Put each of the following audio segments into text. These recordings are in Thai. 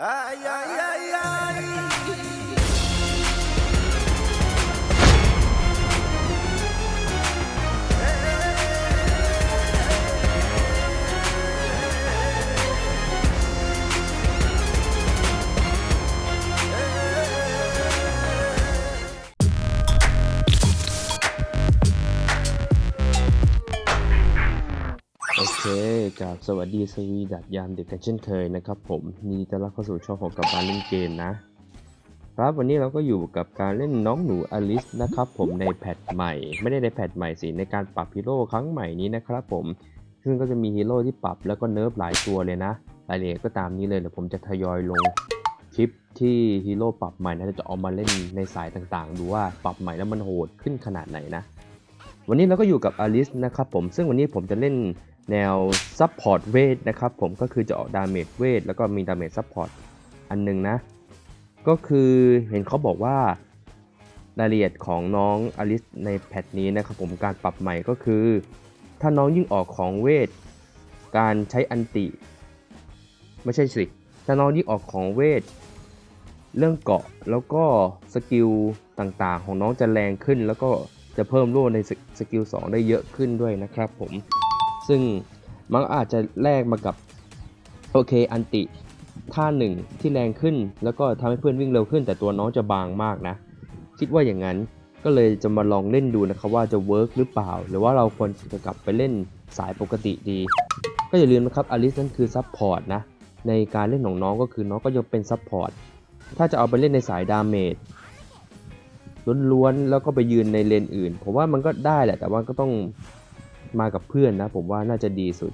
Ai, ai, ai. กับสวัสดีสวีดัดยามเดึกกันเช่นเคยนะครับผมนดีต้อนรับเข้าสู่ช่องของกับการเล่นเกมนะ ครับวันนี้เราก็อยู่กับการเล่นน้องหนูอลิสนะครับผมในแพทใหม่ ไม่ได้ในแพทใหม่สิในการปรับฮีโร่ครั้งใหม่นี้นะครับผมซึ่งก็จะมีฮีโร่ที่ปรับแล้วก็เนิร์ฟหลายตัวเลยนะรายละเอียดก็ตามนี้เลยเดี๋ยวผมจะทยอยลงคลิปที่ฮีโร่ปรับใหม่นะจะเอามาเล่นในสายต่างๆ ดูว่าปรับใหม่แล้วมันโหดขึ้นขนาดไหนนะ วันนี้เราก็อยู่กับอลิสนะครับผมซึ่งวันนี้ผมจะเล่น แนวซับพอร์ตเวทนะครับผมก็คือจะออกดาเมจเวทแล้วก็มีดาเมจซับพอร์ตอันหนึงนะ ก็คือเห็นเขาบอกว่ารายละเอียดของน้องอลิสในแพทนี้นะครับผมการปรับใหม่ก็คือ ถ้าน้องยิ่งออกของเวท การใช้อันติ ไม่ใช่สิถ้าน้องยิ่งออกของเวท เรื่องเกาะแล้วก็สกิลต่างๆ ของน้องจะแรงขึ้น แล้วก็จะเพิ่มโล่ในสสกิล2ได้เยอะขึ้นด้วยนะครับผม ซึ่งมันอาจจะแลกมากับโอเคอันติท่าหนึ่งที่แรงขึ้น แล้วก็ทำให้เพื่อนวิ่งเร็วขึ้น แต่ตัวน้องจะบางมากนะ คิดว่าอย่างนั้นก็เลยจะมาลองเล่นดูนะครับว่าจะเวิร์กหรือเปล่า หรือว่าเราควรจะกลับไปเล่นสายปกติดี ก็อย่าลืมนะครับอลิสนั่นคือซับพอร์ตนะในการเล่นของน้องก็คือน้องก็ยังเป็นซับพอร์ตถ้าจะเอาไปเล่นในสายดาเมจล้วนๆแล้วก็ไปยืนในเลนอื่น ผมว่ามันก็ได้แหละแต่ว่าก็ต้อง มากับเพื่อนนะ ผมว่าน่าจะดีสุด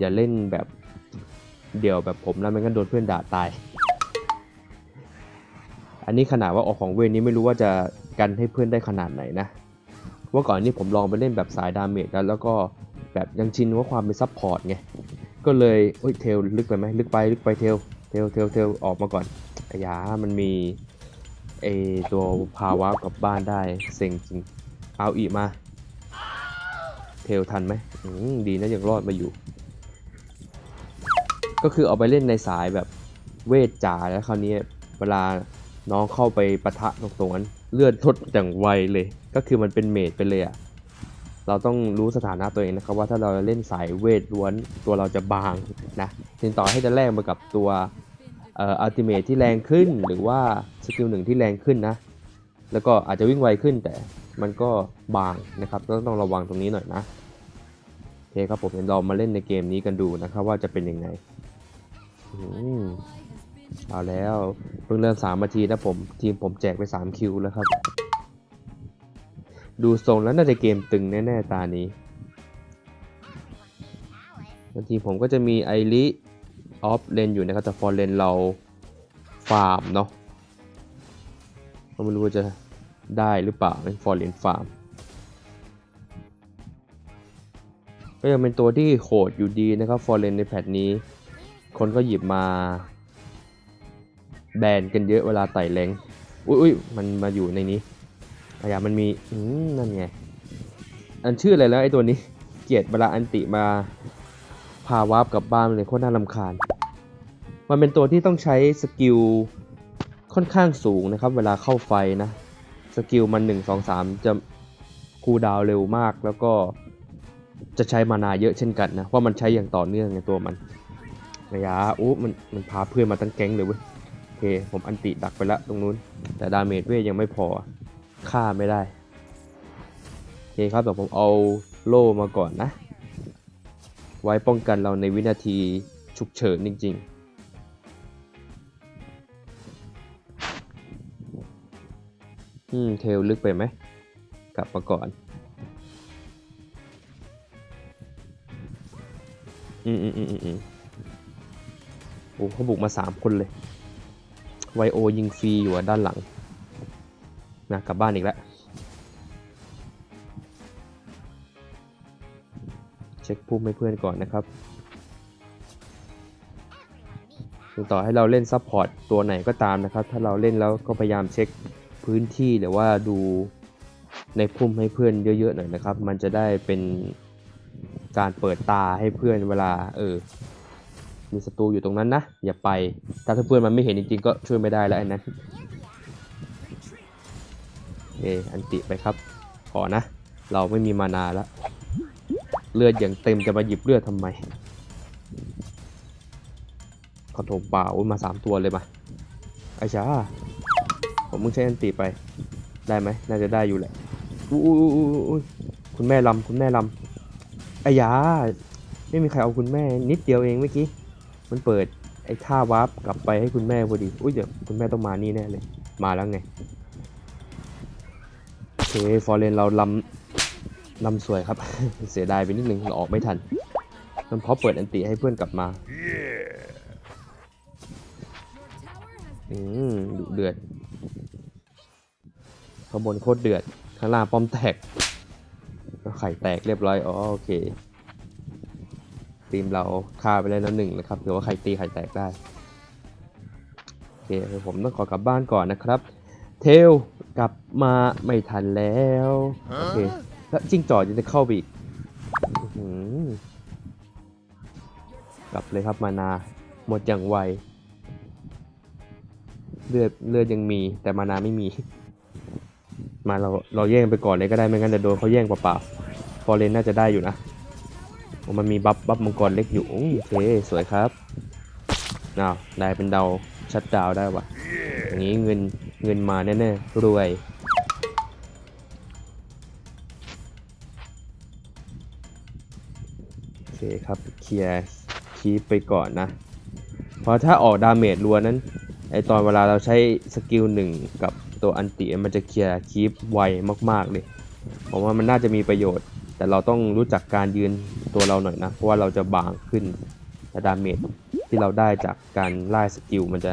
อย่าเล่นแบบเดี่ยวแบบผมแล้วมันก็โดนเพื่อนด่าตาย อันนี้ขนาดว่าออกของเวรนี้ไม่รู้ว่าจะกันให้เพื่อนได้ขนาดไหนนะว่าก่อนนี้ผมลองไปเล่นแบบสายดาเมจแล้วแล้วก็แบบยังชินว่าความเป็นซับพอร์ตไง ก็เลยเอ้ยเทลลึกไปไหมลึกไปลึกไปเทลเทลเทลเทลออกมาก่อนอ้ยามันมีไอตัวพาวะกลับบ้านได้เซ็งจริงเอาอีกมา ลทันไหมมดีนะยังรอดมาอยู่ ก็คือเอาไปเล่นในสายแบบเวทจ๋าแล้วคราวนี้เวลาน้องเข้าไปปะทะตรงๆนั้นเลือดทดอย่างไวเลย ก็คือมันเป็นเมจไปเลยอะเราต้องรู้สถานะตัวเองนะครับว่าถ้าเราเล่นสายเวทล้วนตัวเราจะบางนะถึงต่อให้จะแลกมากับตัวเอ่ออัลติเมทที่แรงขึ้นหรือว่าสกิลหนึ่งที่แรงขึ้นนะ แล้วก็อาจจะวิ่งไวขึ้นแต่มันก็บางนะครับก็ต้องระวังตรงนี้หน่อยนะ เคครับผมเดี๋ยวเรามาเล่นในเกมนี้กันดูนะครับว่าจะเป็นยังไงอืมเอาแล้วเพิ่งเริ่มสามนาทีนะผมทีมผมแจกไป3คิวแล้วครับ ดูทรงแล้วน่าจะเกมตึงแน่ๆตานี้แล้วทีมผมก็จะมีไอริออฟเลนอยู่นะครับแต่ฟอร์เลนเราฟาร์มเนาะไม่รู้ว่าจะได้หรือเปล่าในฟอร์เรนฟาร์ม ก็ยังเป็นตัวที่โหดอยู่ดีนะครับฟอร์เรนในแพทนี้ คนก็หยิบมา แบนกันเยอะเวลาไต่แรงอุ้ยอุ้ยมันมาอยู่ในนี้พยายามมันมีอืมนั่นไง อันชื่ออะไรแล้วไอ้ตัวนี้ เกลียดเวลาอันติมาพาวาร์ปกลับบ้านเลยโคตรน่ารำคาญ มันเป็นตัวที่ต้องใช้สกิลค่อนข้างสูงนะครับ เวลาเข้าไฟนะ สกิลมัน 1 2 3 จะคูดาวเร็วมากแล้วก็ จะใช้มานาเยอะเช่นกันนะว่ามันใช้อย่างต่อเนื่องในตัวมันระยะโอ้มันมันพาเพื่อนมาตั้งแก๊งเลยเว้ยโอเคผมอันติดักไปละตรงนู้น แต่ดาเมจเวยังไม่พอฆ่าไม่ได้โอเคครับเดี๋ยวผมเอาโล่มาก่อนนะ ไว้ป้องกันเราในวินาทีฉุกเฉินจริง ๆอืมเทลลึกไปไหม กลับมาก่อน อืมอืมอืมอืมโอ้เขาบุกมาสามคนเลย ไวโอยิงฟรีอยู่ด้านหลัง นะกลับบ้านอีกแล้ว เช็คพุ่มให้เพื่อนก่อนนะครับถึงต่อให้เราเล่นซัพพอร์ตตัวไหนก็ตามนะครับ ถ้าเราเล่นแล้วก็พยายามเช็คพื้นที่หรือว่าดูในพุ่มให้เพื่อนเยอะๆหน่อยนะครับ มันจะได้เป็น การเปิดตาให้เพื่อนเวลา เออ มีศัตรูอยู่ตรงนั้นนะ อย่าไป ถ้าเพื่อนมันไม่เห็นจริงๆ ก็ช่วยไม่ได้แล้วอันนั้นเอออันติไปครับ ขอนะ เราไม่มีมานาแล้ว เลือดอย่างเต็มจะมาหยิบเลือดทำไมขอโถมเปล่ามาสามตัวเลยมาไอ้ชาผมมึงใช้อันติไป ได้ไหมน่าจะได้อยู่แหละอุ้คุณแม่ลำคุณแม่ลำ อ้ยาไม่มีใครเอาคุณแม่นิดเดียวเองเมื่อกี้ มันเปิดไอ้ท่าวาร์ปกลับไปให้คุณแม่พอดี อุ้ยเดี๋ยวคุณแม่ต้องมานี่แน่เลย มาแล้วไงโอเคฟอร์เรนเราลำลำสวยครับ เสียดายไปนิดนึงเราออกไม่ทัน มันเพราะเปิดอันติให้เพื่อนกลับมาอืมดุเดือดข้างบนโคตรเดือดข้างล่างป้อมแตก ไข่แตกเรียบร้อยอ๋อโอเคทีมเราฆ่าไปแล้วหนึ่งนะครับถือว่าใครตีไข่แตกได้โอเก๋ผมต้องขอกลับบ้านก่อนนะครับ เทลกลับมาไม่ทันแล้วโอเคแล้วจิ้งจอกจะเข้าไปอีกกลับเลยครับมานาหมดอย่างไวเลือดเลือดยังมีแต่มานาไม่มี มาเราเราแย่งไปก่อนเลยก็ได้ไม่งั้นเดี๋ยวโดนเขาแย่งเปล่าๆ ฟอร์เรนน่าจะได้อยู่นะมันมีบัฟบัฟมังกรเล็กอยู่โอเคสวยครับอ้าวได้เป็นดาวชัดดาวได้วะอย่างนี้เงินเงินมาแน่ๆรวยโอเคครับเคลียร์คีปไปก่อนนะ เพราะถ้าออกดาเมจรัวนั้นไอตอนเวลาเราใช้สกิลหนึ่งกับตัวอันติมันจะเคลียร์คีปไวมากๆเลยผมว่ามันน่าจะมีประโยชน์ แต่เราต้องรู้จักการยืนตัวเราหน่อยนะ เพราะว่าเราจะบางขึ้นและดาเมจที่เราได้จากการไล่สกิลมันจะ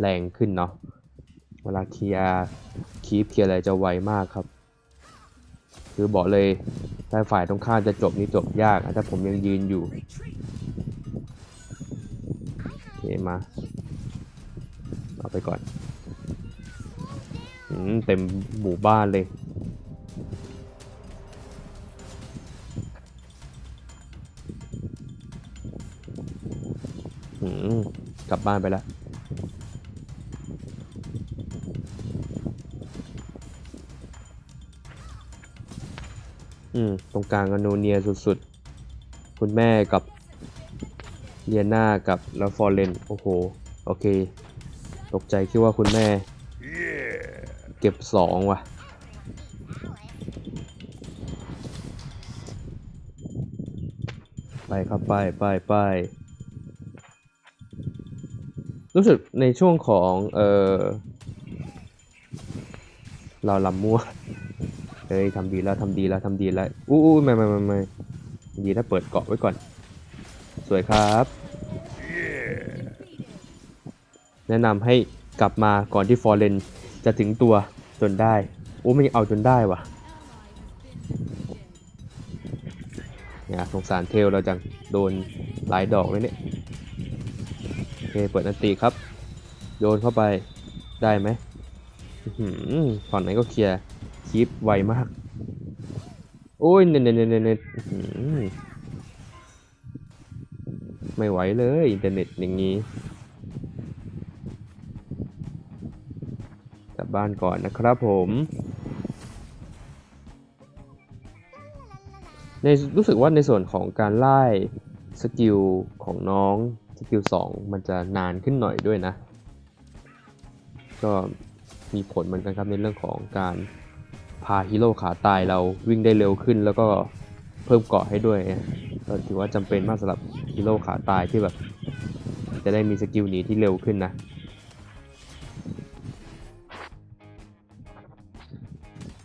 แรงขึ้นเนาะเวลาเคลียร์คีปเคลียร์อะไรจะไวมากครับ คือบอกเลยถ้าฝ่ายตรงข้ามจะจบนี่จบยากถ้าผมยังยืนอยู่โอเคมาเอาไปก่อนอเต็มหมู่บ้านเลย กลับบ้านไปแล้ว อืม ตรงกลางกันโนเนียสุดๆ คุณแม่กับเลียนากับแล้วฟอร์เรนโอ้โห โอเค ตกใจคิดว่าคุณแม่ เก็บสองว่ะไปครับไปไปไป รู้สึกในช่วงของเออเราลำมั่วเฮ้ยทำดีแล้วทำดีแล้วทำดีแล้วอู้อู้ไม่ไม่ไม่ไม่ดีถ้าเปิดเกาะไว้ก่อน สวยครับ แนะนำให้กลับมาก่อนที่ฟอร์เรนจะถึงตัวจนได้โอ้ไม่เอาจนได้วะเนี่ยสงสารเทลเราจัง โดนหลายดอกเลยเนี่ย เคเปิดอันตีครับ โยนเข้าไปได้ไหมฝั่งไหนก็เคลียร์คีปไวมาก โอ้ยเน็ตเน็ตเน็ตเน็ตไม่ไหวเลยอินเทอร์เน็ตอย่างนี้กลับบ้านก่อนนะครับผม ในรู้สึกว่าในส่วนของการไล่สกิลของน้อง สกิล2มันจะนานขึ้นหน่อยด้วยนะ ก็มีผลเหมือนกันครับในเรื่องของการพาฮีโร่ขาตายเราวิ่งได้เร็วขึ้น แล้วก็เพิ่มเกาะให้ด้วยก็ถือว่าจำเป็นมากสำหรับฮีโร่ขาตายที่แบบ จะได้มีสกิลหนีที่เร็วขึ้นนะ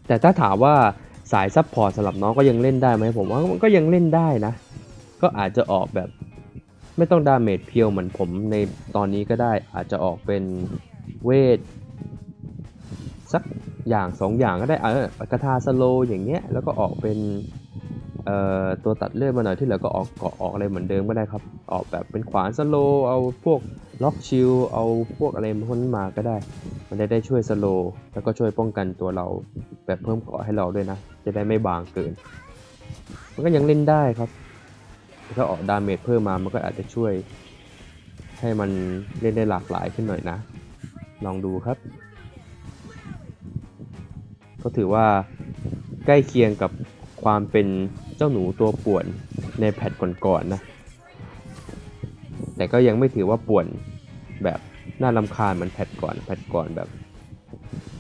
แต่ถ้าถามว่าสายซัพพอร์ตสำหรับน้องก็ยังเล่นได้ไหมผมว่ามันก็ยังเล่นได้นะ ก็อาจจะออกแบบ ไม่ต้องดาเมจเพียวเหมือนผมในตอนนี้ก็ได้อาจจะออกเป็นเวทสักอย่างสองอย่างก็ได้เออกระทาสโลอย่างเงี้ยแล้วก็ออกเป็นเอ่อตัวตัดเลือดมาหน่อยที่เหลือก็ออกเกาะออกอะไรเหมือนเดิมก็ได้ครับออกแบบเป็นขวานสโลเอาพวกล็อกชิลเอาพวกอะไรพวกนั้นมาก็ได้ มันจะได้ช่วยสโลแล้วก็ช่วยป้องกันตัวเราแบบเพิ่มเกาะให้เราด้วยนะ จะได้ไม่บางเกิน มันก็ยังเล่นได้ครับ ถ้าออกดาเมจเพิ่มมามันก็อาจจะช่วย ให้มันเล่นได้หลากหลายขึ้นหน่อยนะ ลองดูครับ ก็ถือว่าใกล้เคียงกับความเป็นเจ้าหนูตัวป่วนในแพทก่อนๆนะแต่ก็ยังไม่ถือว่าป่วนแบบน่าลำคาญเหมือนแพทก่อนแพทก่อนแบบ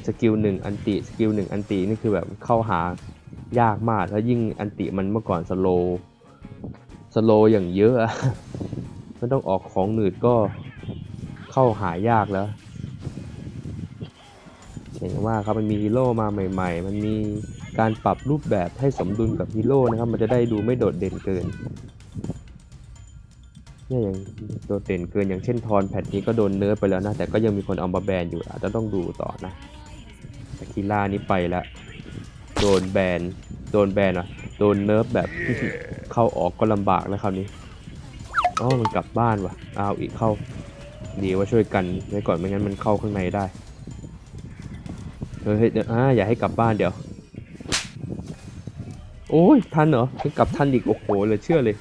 สกิลหนึ่งอันติสกิลหนึ่งอันตินี่คือแบบเข้าหายากมากแล้วยิ่งอันติมันเมื่อก่อนสโล สโลอย่างเยอะอะไม่ต้องออกของหนืดก็เข้าหายากแล้วเห็นว่าครับมันมีฮีโร่มาใหม่ ๆ มันมีการปรับรูปแบบให้สมดุลกับฮีโร่นะครับ มันจะได้ดูไม่โดดเด่นเกินเนี่ยอย่างโดดเด่นเกินอย่างเช่นทอนแพทนี้ก็โดนเนิร์ฟไปแล้วนะ แต่ก็ยังมีคนเอามาแบนอยู่อาจจะต้องดูต่อนะแต่คีล่านี้ไปแล้ว โดนแบน โดนแบนอะ โดนเนิร์ฟแบบ เข้าออกก็ลำบากแล้วคราวนี้อ๋อมันกลับบ้านว่ะเอาอีกเข้า ดีว่าช่วยกันไว้ก่อนไม่งั้นมันเข้าข้างในได้เฮ้ยเดี๋ยวอ่าอย่าให้กลับบ้านเดี๋ยว โอ้ยทันเหรอให้กลับทันอีกโอ้โหเลยเชื่อเลย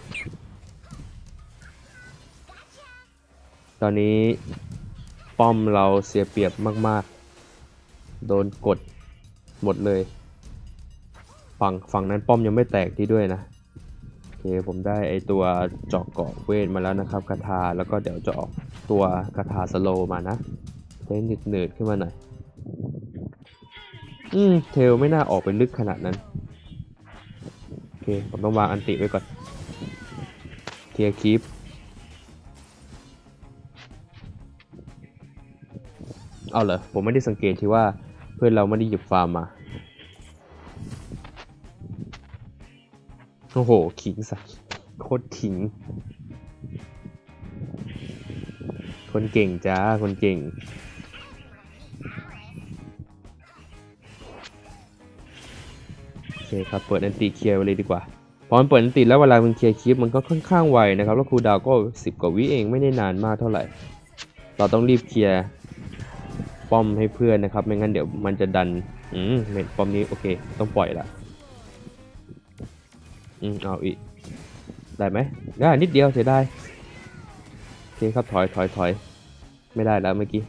ตอนนี้ป้อมเราเสียเปรียบมาก ๆ โดนกดหมดเลย ฝั่งฝั่งนั้นป้อมยังไม่แตกที่ด้วยนะโอเคผมได้ไอตัวเจอกเกาะเวทมาแล้วนะครับคาถาแล้วก็เดี๋ยวจะออกตัวคาถาสโลมานะได้หนืดหนืดขึ้นมาหน่อยอืมเทลไม่น่าออกไปลึกขนาดนั้นโอเคผมต้องวางอันติไว้ก่อนเคลียร์คีปเอาเหรอผมไม่ได้สังเกตที่ว่าเพื่อนเราไม่ได้หยิบฟาร์มมา โอ้โห ขิงสัสโคตรขิง คนเก่งจ้า คนเก่ง โอเคครับ เปิดอันติเคลียร์ไปเลยดีกว่า พอมันเปิดอันติแล้วเวลามันเคลียร์คลิปมันก็ค่อนข้างไวนะครับ แล้วครูดาวก็ 10 กว่าวิเองไม่ได้นานมากเท่าไหร่ เราต้องรีบเคลียร์ป้อมให้เพื่อนนะครับ ไม่งั้นเดี๋ยวมันจะดัน อืมเม็ดป้อมนี้โอเค ต้องปล่อยละ อืมเอาอีก ได้ไหมได้นิดเดียวเสียดายโอเคครับถอยถอยถอย ไม่ได้แล้วเมื่อกี้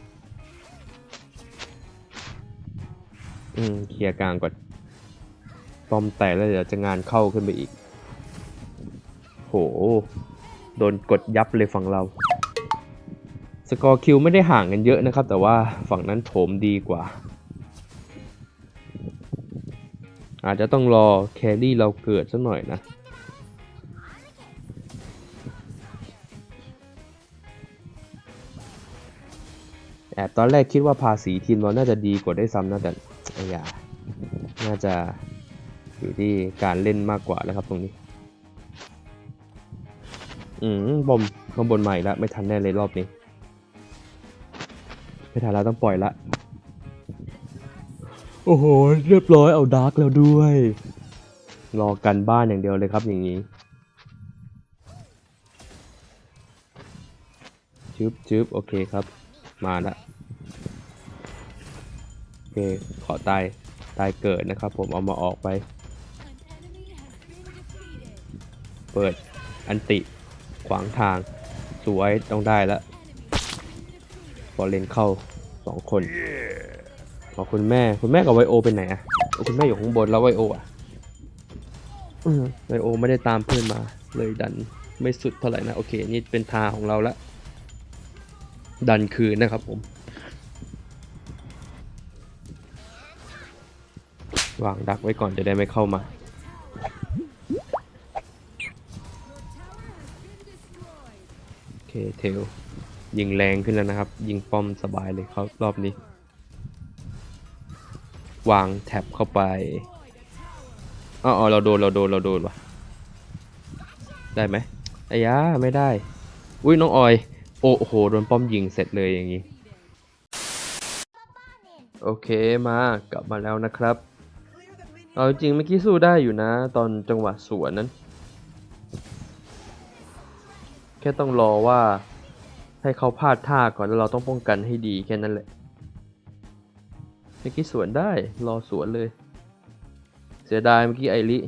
อืมเคลียร์กลางก่อนปอมแตกแล้วเดี๋ยวจะงานเข้าขึ้นไปอีก โห โดนกดยับเลยฝั่งเรา สกอร์คิวไม่ได้ห่างกันเยอะนะครับ แต่ว่าฝั่งนั้นโถมดีกว่า อาจจะต้องรอแครี่เราเกิดสักหน่อยนะ แอบตอนแรกคิดว่าภาษีทีมเราน่าจะดีกว่าได้ซ้ำนะแต่ไอ้ยาน่าจะอยู่ที่การเล่นมากกว่าแล้วครับตรงนี้ อืมบอมข้างบนใหม่แล้วไม่ทันแน่เลยรอบนี้ ไม่ทันแล้วต้องปล่อยละ โอ้โห เรียบร้อยเอาดาร์กแล้วด้วย รอกันบ้านอย่างเดียวเลยครับอย่างนี้ชึบชึบโอเคครับ มาละโอเคขอตาย ตายเกิดนะครับ ผมเอามาออกไป เปิดอันติขวางทาง สวยต้องได้ล้วพอเลนเข้าสองคน ขอคุณแม่ คุณแม่กับไวโอเป็นไหนอะคุณแม่อยู่ข้างบนแล้วไวโออะไวโอไม่ได้ตามเพื่อนมา เลยดันไม่สุดเท่าไหร่นะโอเคนี่เป็นทาของเราละดันคืนนะครับผมวางดักไว้ก่อนจะได้ไม่เข้ามา โอเคเทลยิงแรงขึ้นแล้วนะครับ ยิงป้อมสบายเลยเขารอบนี้ วางแท็บเข้าไปอ๋อเราโดนเราโดนเราโดนวะได้ไหมไอ้ยาไม่ได้ อุ้ยน้องออย โอ้โหโดนป้อมยิงเสร็จเลยอย่างนี้ โอเคมากลับมาแล้วนะครับ เอาจริงเมื่อกี้สู้ได้อยู่นะ ตอนจังหวะสวนนั้น แค่ต้องรอว่าให้เขาพลาดท่าก่อนแล้วเราต้องป้องกันให้ดีแค่นั้นแหละ เมื่อกี้สวนได้ รอสวนเลย เสียดายเมื่อกี้ไอริ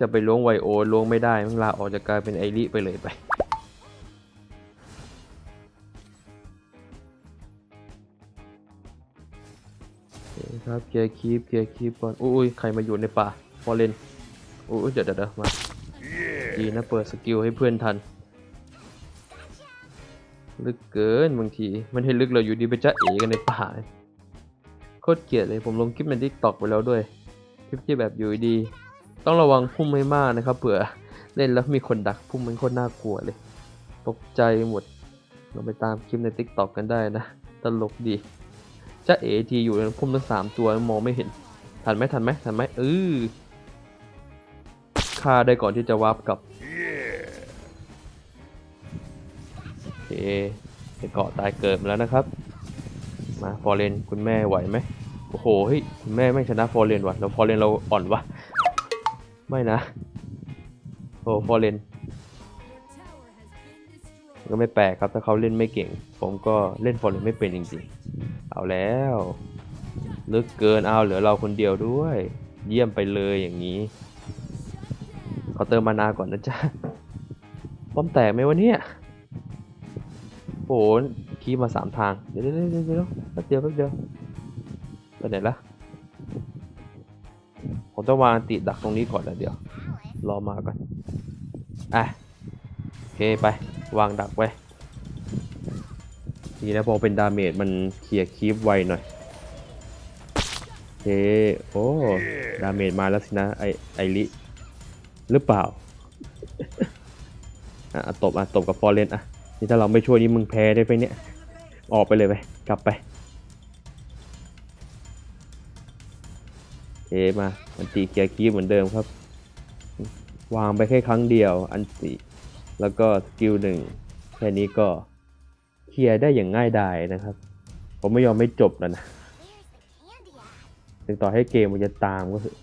จะไปล้วงไวโอล้วงไม่ได้มันลาออกจากกายเป็นไอริไปเลยไปครับเคลียร์คีปเคลียร์คีปก่อนอุ้ยใครมาอยู่ในป่าพอเล่นอุ้ยเดี๋ยวเดี๋ยวมาดีนะเปิดสกิลให้เพื่อนทัน ลึกเกินบางที มันให้ลึกเราอยู่ดีไปจ้าเอกันในป่า โคตรเกลียดเลยผมลงคลิปในทิกตอกไปแล้วด้วย คลิปที่แบบอยู่ดีๆต้องระวังพุ่มไม่มากนะครับเผื่อเล่นแล้วมีคนดักพุ่มมันโคตรน่ากลัวเลย ตกใจหมดเราไปตามคลิปในทิกตอกกันได้นะ ตลกดีจ้าเอทีอยู่ในพุ่มทั้งสามตัวมองไม่เห็น ทันไหมทันไหมทันไหมเออฆ่าได้ก่อนที่จะวาร์ปกลับโอเคไปเกาะตายเกิดมาแล้วนะครับ มาฟอร์เรนคุณแม่ไหวไหมโอ้โหเฮ้ยคุณแม่ไม่ชนะฟอร์เรนว่ะแล้วฟอร์เรนเราอ่อนวะไม่นะโอ้ฟอร์เรนก็ไม่แปลกครับถ้าเขาเล่นไม่เก่ง ผมก็เล่นฟอร์เรนไม่เป็นจริงๆ เอาแล้วลึกเกินเอาเหลือเราคนเดียวด้วย เยี่ยมไปเลยอย่างนี้ขอเติมมานาก่อนนะจ๊ะป้อมแตกไหมวะเนี่ยโอ้โห คีย์มาสามทาง เดี๋ยวเดี๋ยวเดี๋ยวเดี๋ยวแป๊บเดียวแป๊บเดียวไปไหนละผมต้องวางติดดักตรงนี้ก่อนนะเดี๋ยว รอมาก่อน อะ โอเคไป วางดักไว้ดีนะพอเป็นดาเมจมันเคลียร์คีปไวหน่อยโอเคโอ้ ดาเมจมาแล้วสินะ ไอไอริหรือเปล่า อะ ตบ อะ ตบกับฟอร์เรนอะ นี่ถ้าเราไม่ช่วยนี่มึงแพ้ได้ไปเนี่ย ออกไปเลยไป กลับไปเอมา อันตีเกียร์คีบเหมือนเดิมครับ วางไปแค่ครั้งเดียว อันตีแล้วก็สกิลหนึ่งแค่นี้ก็เคลียร์ได้อย่างง่ายดายนะครับ ผมไม่ยอมไม่จบแล้วนะถึงต่อให้เกมมันจะตามก็คือ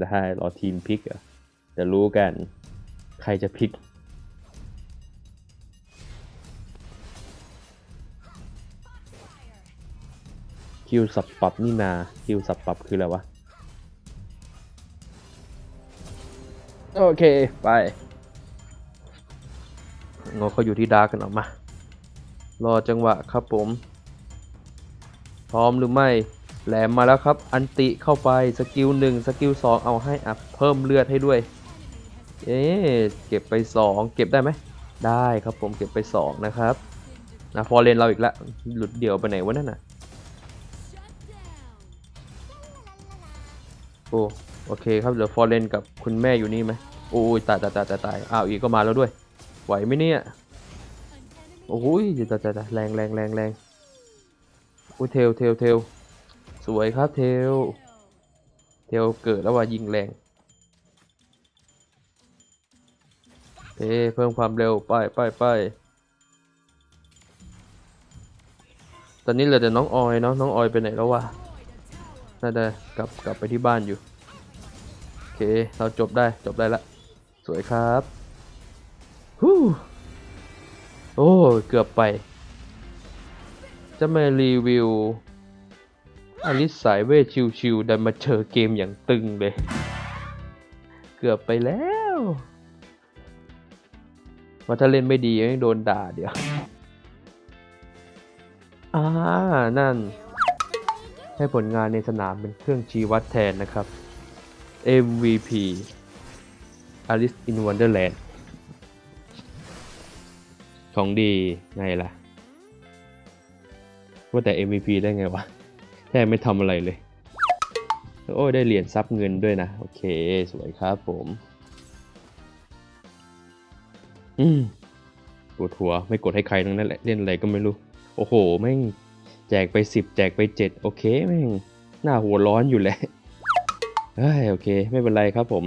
ได้รอทีมพิกอะจะรู้กัน ใครจะพิก คิวสับปรับนี่นาคิวสับปรับคืออะไรวะ โอเค ไปงอเขาอยู่ที่ดาร์กกันออกมา รอจังหวะครับผม พร้อมหรือไม่ แหลมมาแล้วครับ อันติเข้าไป สกิลหนึ่งสกิลสองเอาให้อัพเพิ่มเลือดให้ด้วย เอ๊ะเก็บไป2เก็บได้ไหม ได้ครับผมเก็บไป2นะครับนะฟอร์เรนเราอีกแล้วหลุดเดี่ยวไปไหนวะนั่นน่ะ โอ้โอเคครับเหลือฟอร์เรนกับคุณแม่อยู่นี่ไหมโอ้ยตายตายตายตายตายอ้าวอีกก็มาแล้วด้วย ไหวไหมเนี่ยโอ้ยตายตายตายแรงแรงแรงแรงโอ้ยเทลเทลเทลสวยครับเทลเทลเกิดแล้วว่ายิงแรงเอ้เพิ่มความเร็วไปไปไปตอนนี้เหลือแต่น้องออยเนาะน้องออยไปไหนแล้ววะ น่าจะกลับกลับไปที่บ้านอยู่ โอเค เราจบได้จบได้ละ สวยครับฮู้โอ้เกือบไป จะมารีวิวอลิสสายเวทชิวๆดันมาเจอเกมอย่างตึงเลย เกือบไปแล้วว่าถ้าเล่นไม่ดียังโดนด่าเดี๋ยว อ่า นั่น ให้ผลงานในสนามเป็นเครื่องชี้วัดแทนนะครับ MVP Alice in Wonderland ของดีไงล่ะ ว่าแต่ MVP ได้ไงวะ แค่ไม่ทำอะไรเลย โอ้ยได้เหรียญซับเงินด้วยนะ โอเค สวยครับผม อืมปวดหัวไม่กดให้ใครทั้งนั้นแหละ เล่นอะไรก็ไม่รู้ โอ้โห แม่ง แจกไปสิบแจกไปเจ็ดโอเคแม่งหน้าหัวร้อนอยู่แหละเฮ้ยโอเค ไม่เป็นไรครับผม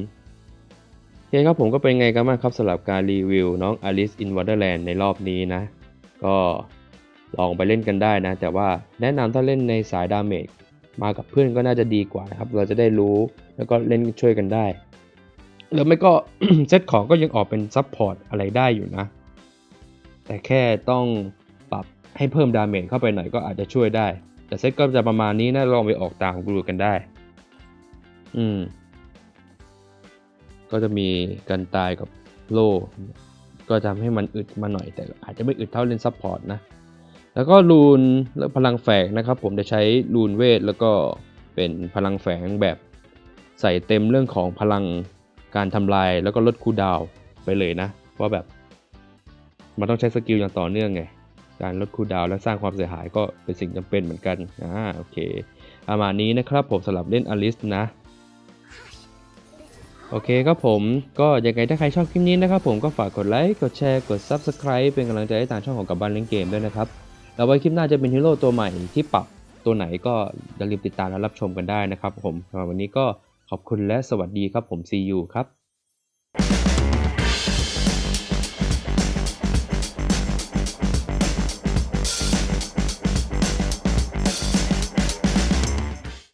โอเคครับผมก็เป็นไงกันบ้างครับสำหรับการรีวิวน้อง Alice in Wonderland ในรอบนี้นะ ก็ลองไปเล่นกันได้นะ แต่ว่าแนะนำถ้าเล่นในสายดาเมจมากับเพื่อนก็น่าจะดีกว่านะครับ เราจะได้รู้แล้วก็เล่นช่วยกันได้หรือไม่ก็เซตของก็ยังออกเป็นซับพอร์ตอะไรได้อยู่นะ แต่แค่ต้อง ให้เพิ่มดาเมจเข้าไปหน่อยก็อาจจะช่วยได้ แต่เซตก็จะประมาณนี้นะลองไปออกตามกูดูกันได้ อืม ก็จะมีการตายกับโล่ก็ทำให้มันอึดมาหน่อย แต่อาจจะไม่อึดเท่าเล่นซับพอร์ตนะ แล้วก็รูนและพลังแฝงนะครับ ผมจะใช้รูนเวทแล้วก็เป็นพลังแฝงแบบใส่เต็มเรื่องของพลังการทำลายแล้วก็ลดคูดาวไปเลยนะ ว่าแบบ มันต้องใช้สกิลอย่างต่อเนื่องไง การลดคูดาวและสร้างความเสียหายก็เป็นสิ่งจำเป็นเหมือนกันอ่าโอเคประมาณนี้นะครับผมสำหรับเล่นอลิสนะโอเคครับผมก็ยังไงถ้าใครชอบคลิปนี้นะครับผมก็ฝากกดไลค์ กดแชร์ กด Subscribe เป็นกำลังใจให้ทางช่องของกับบ้านเล่นเกมด้วยนะครับ แล้วไว้คลิปหน้าจะเป็นฮีโร่ตัวใหม่ที่ปรับตัวไหนก็อย่าลืมติดตามและรับชมกันได้นะครับผมสำหรับวันนี้ก็ขอบคุณและสวัสดีครับผม See you ครับ